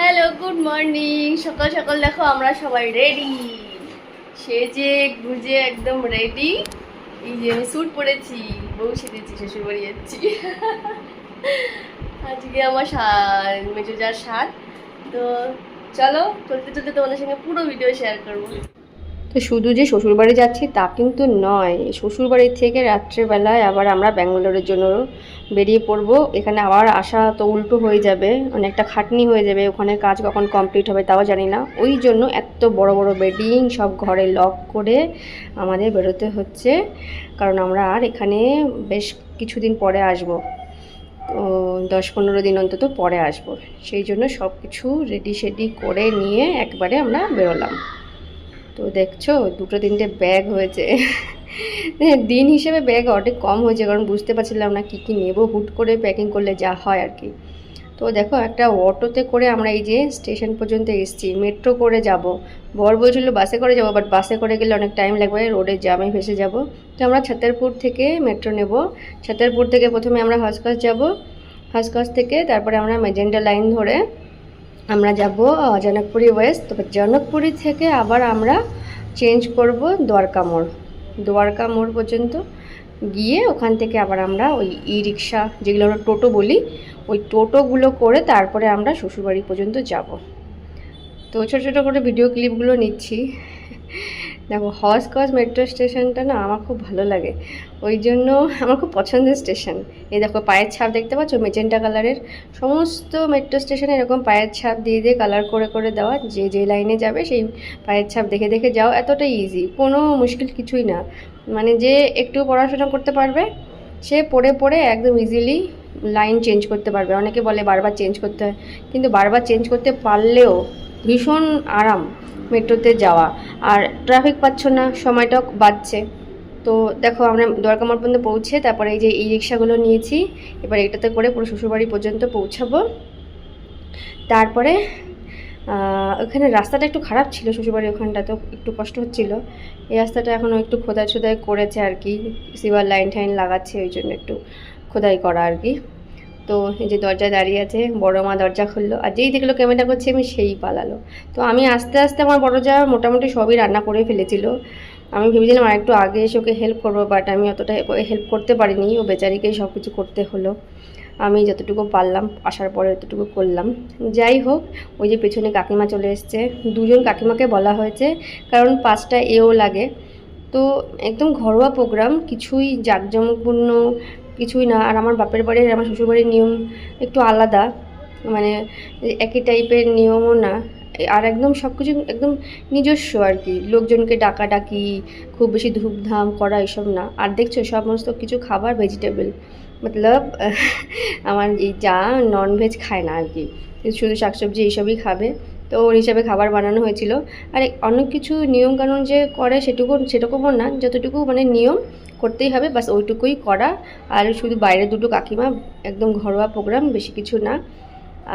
Hello good morning সকাল সকাল দেখো, আমরা সবাই রেডি সেজে গুজে একদম রেডি এই যে আমি স্যুট পরেছি, বউ সেজেছি শ্বশুর বাড়ি যাচ্ছি। আজকে আমার মেজো যার সাত তো চলো, চলতে চলতে তোমাদের সঙ্গে পুরো ভিডিও শেয়ার করব। তো শুধু যে শ্বশুরবাড়ি যাচ্ছি তা কিন্তু নয়। শ্বশুরবাড়ির থেকে রাত্রেবেলায় আবার আমরা ব্যাঙ্গালোরের জন্য বেরিয়ে পড়ব। এখানে আবার আসা তো উল্টো হয়ে যাবে, অনেকটা খাটনি হয়ে যাবে, ওখানে কাজ কখন কমপ্লিট হবে তাও জানি না। ওই জন্য এত বড় বড় বেডিং সব ঘরে লক করে আমাদের বেরোতে হচ্ছে, কারণ আমরা আর এখানে বেশ কিছুদিন পরে আসব। দশ পনেরো দিন অন্তত পরে আসব। সেই জন্য সব কিছু রেডি সেডি করে নিয়ে একবারে আমরা বেরোলাম। তো দেখছ দুটো তিনটে ব্যাগ হয়েছে। হ্যাঁ, দিন হিসেবে ব্যাগ অনেক কম হয়েছে কারণ বুঝতে পারছিলাম না কী কী নেব হুট করে প্যাকিং করলে যা হয় আর কি। তো দেখো একটা অটোতে করে আমরা এই যে স্টেশন পর্যন্ত এসেছি মেট্রো করে যাব। বর বলছিল বাসে করে যাব বাট বাসে করে গেলে অনেক টাইম লাগবে রোডে জামে ফেসে যাব। তো আমরা ছাতারপুর থেকে মেট্রো নেব। ছাতারপুর থেকে প্রথমে আমরা হসকস যাব। হসকস থেকে তারপরে আমরা মেজেন্ডা লাইন ধরে আমরা যাব জনকপুরি ওয়েস্ট। তবে জনকপুরি থেকে আবার আমরা চেঞ্জ করব দ্বারকা মোড়। দ্বারকা মোড় পর্যন্ত গিয়ে ওখান থেকে আবার আমরা ওই ই রিক্সা যেগুলো আমরা টোটো বলি, ওই টোটোগুলো করে তারপরে আমরা শ্বশুরবাড়ি পর্যন্ত যাব। তো ছোটো ছোটো করে ভিডিও ক্লিপগুলো নিচ্ছি। দেখো কস মেট্রো স্টেশনটা না আমার খুব ভালো লাগে। ওই জন্য আমার খুব পছন্দের স্টেশন। এই দেখো পায়ের ছাপ দেখতে পাচ্ছ? মেজেন্টা কালারের। সমস্ত মেট্রো স্টেশনে এরকম পায়ের ছাপ দিয়ে দিয়ে কালার করে করে দেওয়া। যে যে লাইনে যাবে সেই পায়ের ছাপ দেখে দেখে যাও। এতটা ইজি কোনো মুশকিল কিছুই না। মানে যে একটু পড়াশোনা করতে পারবে, সে পড়ে পড়ে একদম ইজিলি লাইন চেঞ্জ করতে পারবে। অনেকে বলে বারবার চেঞ্জ করতে হয়। কিন্তু বারবার চেঞ্জ করতে পারলেও ভীষণ আরাম মেট্রোতে যাওয়া। আর ট্রাফিক পাচ্ছ না, সময়টাও বাঁচছে। তো দেখো, আমরা দ্বারকামার পর্যন্ত পৌঁছে তারপরে এই যে ই রিক্সাগুলো নিয়েছি, এবার এটাতে করে পুরো শ্বশুরবাড়ি পর্যন্ত পৌঁছাবো। তারপরে ওখানে রাস্তাটা একটু খারাপ ছিল শ্বশুরবাড়ি ওখানটা, তো একটু কষ্ট হচ্ছিল। এই রাস্তাটা এখনও একটু খোদাই ছোদাই করেছে আর কি সিভার লাইন টাইন লাগাচ্ছে, ওই জন্য একটু খোদাই করা আর কি। তো যে দরজায় দাঁড়িয়ে আছে, বড় মা দরজা খুললো। আর যেই দেখল ক্যামেরা করছে, আমি সেই পালালো। তো আমি আস্তে আস্তে আমার বড় যা মোটামুটি সবই রান্না করে ফেলেছিল। আমি ভেবেছিলাম আর একটু আগে এসে ওকে হেল্প করব বাট আমি অতটা হেল্প করতে পারিনি। ও বেচারিকেই সব কিছু করতে হলো। আমি যতটুকু পারলাম, আসার পরে ততটুকু করলাম। যাই হোক, ওই যে পেছনে কাকিমা চলে এসছে। দুজন কাকিমাকে বলা হয়েছে, কারণ পাঁচটা এও লাগে। তো একদম ঘরোয়া প্রোগ্রাম কিছুই জাঁকজমকপূর্ণ, কিছুই না। আর আমার বাপের বাড়ির, আমার শ্বশুরবাড়ির নিয়ম একটু আলাদা। মানে একই টাইপের নিয়মও না। আর একদম সব কিছু একদম নিজস্ব আর কি। লোকজনকে ডাকাডাকি খুব বেশি ধূপধাম করা এসব না। আর দেখছ, সমস্ত কিছু খাবার ভেজিটেবল মতলব আমার এই যা ননভেজ খায় না আর কি। শুধু শাকসবজি এইসবই খাবে। তো ওর হিসাবে খাবার বানানো হয়েছিল। আর অনেক কিছু নিয়মকানুন যে করে সেটুকু সেরকমও না, যতটুকু মানে নিয়ম করতেই হবে, বাস ওইটুকুই করা। আর শুধু বাইরে দুটো কাকিমা, একদম ঘরোয়া প্রোগ্রাম বেশি কিছু না।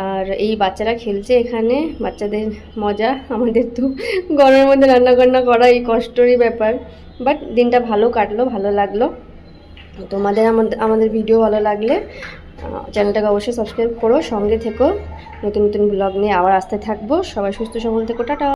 আর এই বাচ্চারা খেলছে এখানে, বাচ্চাদের মজা, আমাদের তো গরমের মধ্যে রান্না বান্না করা এই কষ্টরই ব্যাপার। বাট দিনটা ভালো কাটলো, ভালো লাগল। তোমাদের আমাদের ভিডিও ভালো লাগলে চ্যানেলটাকে অবশ্যই সাবস্ক্রাইব করো, সঙ্গে থেকো। নতুন নতুন ব্লগ নিয়ে আবার আসতে থাকব। সবাই সুস্থ, সবল থেকো। টাটা।